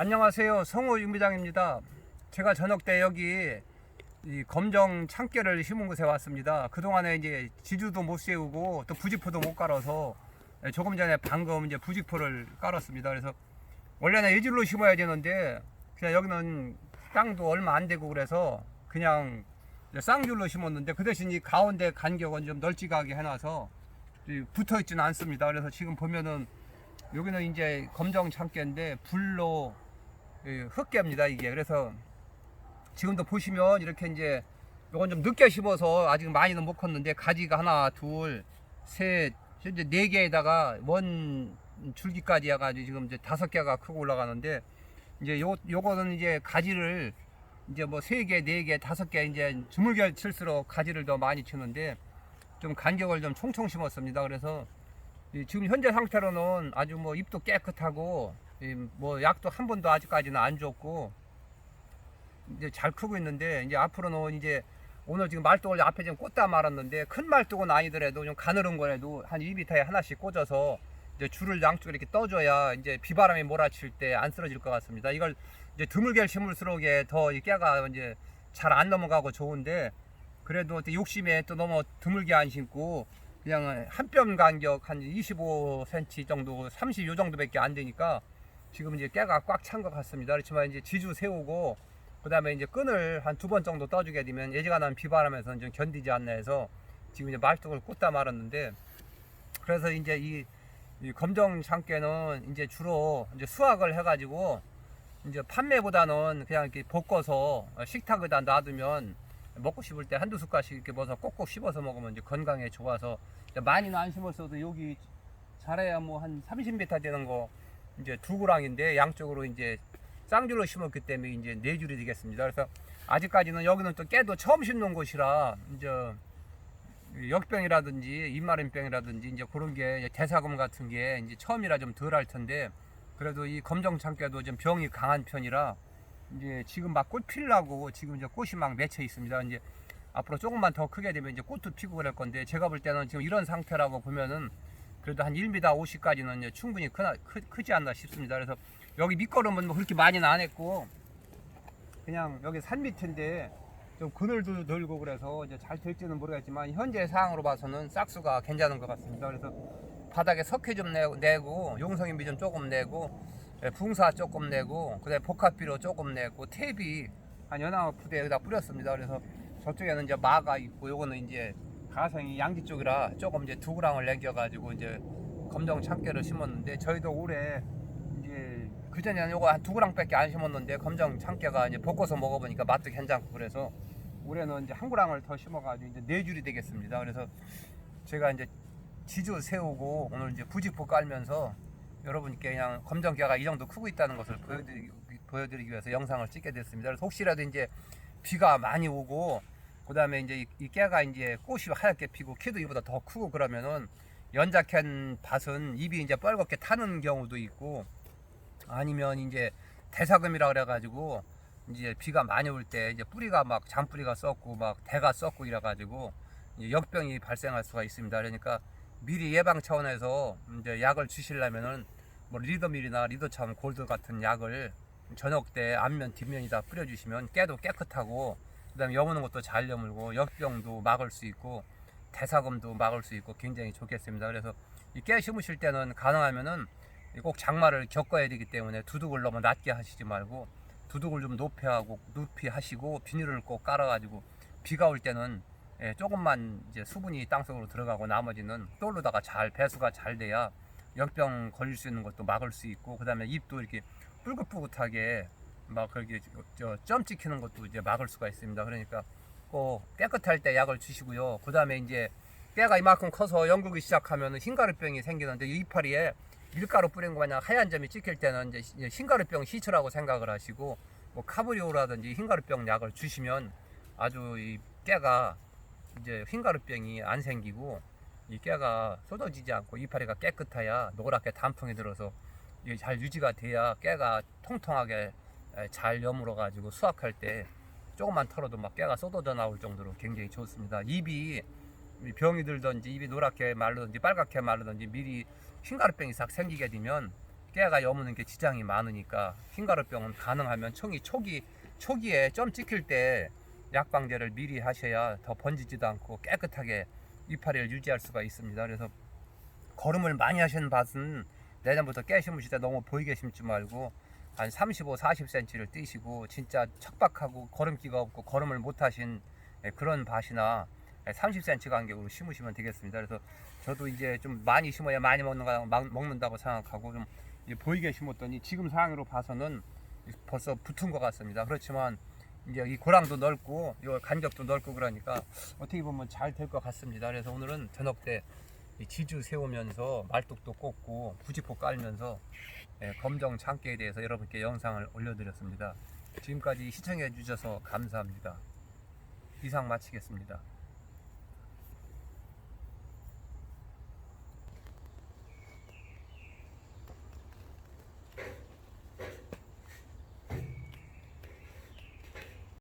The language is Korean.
안녕하세요. 성우 윤비장입니다. 제가 저녁 때 여기 이 검정 참깨를 심은 곳에 왔습니다. 그동안에 이제 지주도 못 세우고 또 부직포도 못 깔아서 예, 조금 전에 방금 이제 부직포를 깔았습니다. 그래서 원래는 예질로 심어야 되는데 그냥 여기는 땅도 얼마 안 되고 그래서 그냥 쌍줄로 심었는데 그 대신 이 가운데 간격은 좀 널찍하게 해놔서 붙어 있지는 않습니다. 그래서 지금 보면은 여기는 이제 검정 참깨인데 불로 이 흑개입니다 이게 그래서 지금도 보시면 이렇게 이제 요건 좀 늦게 심어서 아직 많이는 못 컸는데 가지가 하나 둘셋 현재 네 개에다가 원 줄기까지 해가지고 지금 이제 다섯 개가 크고 올라가는데 이제 요 요거는 이제 가지를 이제 뭐 세 개, 네 개, 다섯 개 이제 주물겨 칠수록 가지를 더 많이 치는데 좀 간격을 좀 총총 심었습니다. 그래서 이 지금 현재 상태로는 아주 뭐 잎도 깨끗하고 이 뭐 약도 한 번도 아직까지는 안 줬고 이제 잘 크고 있는데 이제 앞으로는 이제 오늘 지금 말뚝을 앞에 지금 꽂다 말았는데 큰 말뚝은 아니더라도 좀 가늘은 거라도 한 2m에 하나씩 꽂아서 이제 줄을 양쪽에 이렇게 떠줘야 이제 비바람이 몰아칠 때 안 쓰러질 것 같습니다. 이걸 이제 드물게 심을수록에 더 이 깨가 이제 잘 안 넘어가고 좋은데 그래도 또 욕심에 또 너무 드물게 안 심고 그냥 한 뼘 간격 한 25cm 정도, 30 요 정도밖에 안 되니까 지금 이제 깨가 꽉 찬 것 같습니다. 그렇지만 이제 지주 세우고 그 다음에 이제 끈을 한 두 번 정도 떠주게 되면 예지간한 비바람에서는 좀 견디지 않나 해서 지금 이제 말뚝을 꽂다 말았는데 그래서 이제 이, 이 검정 참깨는 이제 주로 이제 수확을 해가지고 이제 판매보다는 그냥 이렇게 볶아서 식탁에다 놔두면 먹고 싶을 때 한두 숟갈씩 이렇게 먹어서 꼭꼭 씹어서 먹으면 이제 건강에 좋아서 많이는 안 심었어도 여기 잘해야 뭐 한 30m 되는 거 이제 두 구랑인데 양쪽으로 이제 쌍줄로 심었기 때문에 이제 네 줄이 되겠습니다. 그래서 아직까지는 여기는 또 깨도 처음 심는 곳이라 이제 역병이라든지 입마름병이라든지 이제 그런 게 대사금 같은 게 이제 처음이라 좀 덜 할 텐데 그래도 이 검정 참깨도 좀 병이 강한 편이라 이제 지금 막 꽃 피려고 지금 이제 꽃이 막 맺혀 있습니다. 이제 앞으로 조금만 더 크게 되면 이제 꽃도 피고 그럴 건데 제가 볼 때는 지금 이런 상태라고 보면은 그래도 한 1m 50까지는 이제 충분히 크나, 크, 크지 않나 싶습니다. 그래서 여기 밑거름은 뭐 그렇게 많이는 안 했고 그냥 여기 산 밑인데 좀 그늘도 늘고 그래서 이제 잘 될지는 모르겠지만 현재 상황으로 봐서는 싹수가 괜찮은 것 같습니다. 그래서 바닥에 석회 좀 내고, 용성인비 좀 조금 내고 예, 붕사 조금 내고 그다음에 복합비료 조금 내고 탭이 한 연합부대 여기다 뿌렸습니다. 그래서 저쪽에는 이제 마가 있고 요거는 이제 가성이 양지 쪽이라 조금 이제 두 그랑을 남겨가지고 이제 검정 참깨를 심었는데 저희도 올해 이제 그 전에 는 요거 한두 그랑밖에 안 심었는데 검정 참깨가 이제 볶아서 먹어보니까 맛도 괜찮고 그래서 올해는 이제 한 그랑을 더 심어가지고 이제 네 줄이 되겠습니다. 그래서 제가 이제 지주 세우고 오늘 이제 부직포 깔면서 여러분께 그냥 검정깨가 이 정도 크고 있다는 것을 보여드리기, 보여드리기 위해서 영상을 찍게 됐습니다. 그래서 혹시라도 이제 비가 많이 오고 그 다음에 이제 이, 이 깨가 이제 꽃이 하얗게 피고 키도 이보다 더 크고 그러면은 연작한 밭은 잎이 이제 빨갛게 타는 경우도 있고 아니면 이제 대사금이라 그래가지고 이제 비가 많이 올 때 이제 뿌리가 막 잔뿌리가 썩고 막 대가 썩고 이래 가지고 역병이 발생할 수가 있습니다. 그러니까 미리 예방 차원에서 이제 약을 주시려면은 뭐 리더밀이나 리더참 골드 같은 약을 저녁 때 앞면 뒷면이다 뿌려주시면 깨도 깨끗하고 그다음에 여무는 것도 잘 여물고 역병도 막을 수 있고 대사금도 막을 수 있고 굉장히 좋겠습니다. 그래서 이 깨 심으실 때는 가능하면은 꼭 장마를 겪어야 되기 때문에 두둑을 너무 낮게 하시지 말고 두둑을 좀 높이 하고 높이 하시고 비닐을 꼭 깔아가지고 비가 올 때는 예, 조금만 이제 수분이 땅속으로 들어가고 나머지는 떨로다가 잘 배수가 잘 돼야 역병 걸릴 수 있는 것도 막을 수 있고 그다음에 잎도 이렇게 뿔긋뿔긋하게 막 그렇게 저점 찍히는 것도 이제 막을 수가 있습니다. 그러니까 꼭 깨끗할 때 약을 주시고요. 그 다음에 이제 깨가 이만큼 커서 연구기 시작하면 흰가루병이 생기는데 이 이파리에 밀가루 뿌린 거 마냥 하얀 점이 찍힐 때는 이제 흰가루병 시초라고 생각을 하시고 뭐 카브리오라든지 흰가루병 약을 주시면 아주 이 깨가 이제 흰가루병이 안 생기고 이 깨가 쏟아지지 않고 이파리가 깨끗해야 노랗게 단풍이 들어서 잘 유지가 돼야 깨가 통통하게 에, 잘 여물어 가지고 수확할 때 조금만 털어도 막 깨가 쏟아져 나올 정도로 굉장히 좋습니다. 잎이 병이 들든지 입이 노랗게 마르든지 빨갛게 마르든지 미리 흰가루병이 싹 생기게 되면 깨가 여무는 게 지장이 많으니까 흰가루병은 가능하면 청이 초기 초기에 점 찍힐 때 약방제를 미리 하셔야 더 번지지도 않고 깨끗하게 이파리를 유지할 수가 있습니다. 그래서 거름을 많이 하시는 밭은 내년부터 깨 심으실 때 너무 보이게 심지 말고 한 35, 40cm를 띄시고 진짜 척박하고 거름기가 없고 거름을 못 하신 예, 그런 밭이나 30cm 간격으로 심으시면 되겠습니다. 그래서 저도 이제 좀 많이 심어야 많이 먹는다고 생각하고 좀 보이게 심었더니 지금 상황으로 봐서는 벌써 붙은 것 같습니다. 그렇지만 이제 이 고랑도 넓고 이 간격도 넓고 그러니까 어떻게 보면 잘 될 것 같습니다. 그래서 오늘은 저녁 때이 지주 세우면서 말뚝도 꽂고 부직포 깔면서 예, 검정 장깨에 대해서 여러분께 영상을 올려드렸습니다. 지금까지 시청해 주셔서 감사합니다. 이상 마치겠습니다.